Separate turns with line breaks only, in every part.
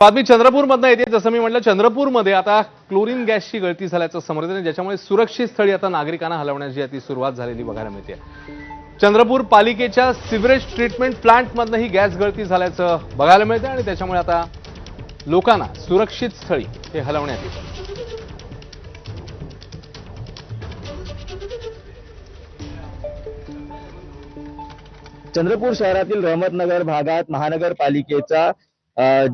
बातमी चंद्रपूरमधनं येते. जसं मी म्हटलं चंद्रपूरमध्ये आता क्लोरीन गॅसची गळती झाल्याचं समर्थन आहे ज्याच्यामुळे सुरक्षित स्थळी आता नागरिकांना हलवण्याची ती सुरुवात झालेली बघायला मिळते. चंद्रपूर पालिकेच्या सिवरेज ट्रीटमेंट प्लांटमधनं ही गॅस गळती झाल्याचं बघायला मिळतं आणि त्याच्यामुळे आता लोकांना सुरक्षित स्थळी हे हलवण्यात येतं.
चंद्रपूर शहरातील रहमतनगर भागात महानगरपालिकेचा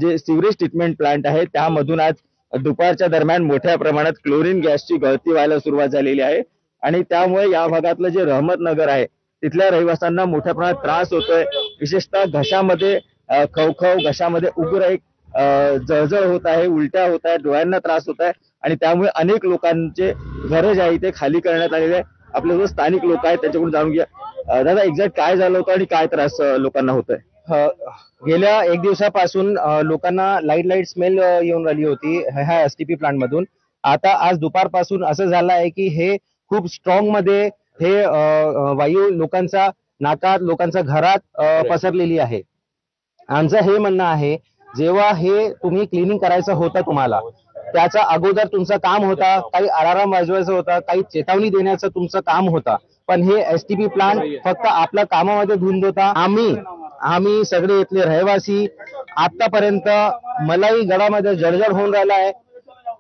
जे सिवरेज ट्रीटमेंट प्लांट आहे त्यामधून आज दुपारच्या दरम्यान मोठ्या प्रमाणात क्लोरीन गॅसची गळती व्हायला सुरुवात झालेली आहे. आणि त्यामुळे या भागातलं जे रहमतनगर आहे तिथल्या रहिवाशांना मोठ्या प्रमाणात त्रास होतोय. विशेषतः घशामध्ये खवखव घशामध्ये उग्र एक जळजळ होत आहे उलट्या होत आहे डोळ्यांना त्रास होत आहे. आणि त्यामुळे अनेक लोकांचे घरं जे आहे ते खाली करण्यात आलेले आहे. आपले जो स्थानिक लोक आहेत त्यांच्याकडून जाणून घ्या दादा एक्झॅक्ट काय झालं होतं आणि काय त्रास लोकांना होत आहे
गेल्या एक दिवसापासून लोकांना लाइट लाइट स्मेल येऊन राहिली होती ह्या- ह्या एसटीपी प्लांट मधून. आता आज दुपारपासून असं झालं आहे की हे खूप स्ट्रॉंगमध्ये हे वायू लोकांचा नाकात लोकांच्या घरात अ, पसरलेली आहे. आमचं हे म्हणणं आहे जेव्हा हे तुम्ही क्लिनिंग करायचं होतं तुम्हाला त्याच्या अगोदर तुमचं काम होता काही अलाराम वाजवायचं होता काही चेतावणी देण्याचं तुमचं काम होता. पण हे एसटीपी प्लांट फक्त आपल्या कामामध्ये धुंद होता. आम्ही आम्ही सगळे इथले रहिवासी आतापर्यंत मलाही गडामध्ये जर्जर होऊन राहिला आहे.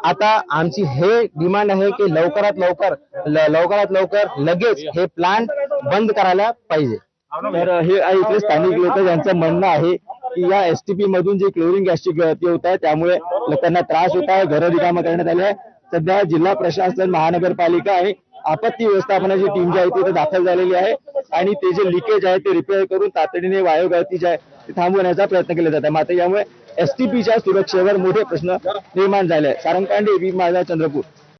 आता आमची हे डिमांड आहे की लवकरात लवकर लवकरात लवकर लगेच हे प्लांट बंद करायला पाहिजे.
तर हे आहे इथले स्थानिक लोक यांचं म्हणणं आहे की या एसटीपी मधून जी क्लोरीन गॅसची गळती होत आहे त्यामुळे लोकांना त्रास होत आहे घरं रिकामं करण्यात आले आहे. सध्या जिल्हा प्रशासन महानगरपालिका आहे आपत्ती व्यवस्थापनाची टीम जी आहे ती दाखल झालेली आहे. आणि ते जे लिकेज आहे ते रिपेअर करून तातडीने वायोगळती जी आहे थांबवण्याचा प्रयत्न केला जात आहे. मात्र यामुळे एसटीपीच्या सुरक्षेवर मोठे प्रश्न निर्माण झाले आहे सारंग पांडे बी माझा चंद्रपूर.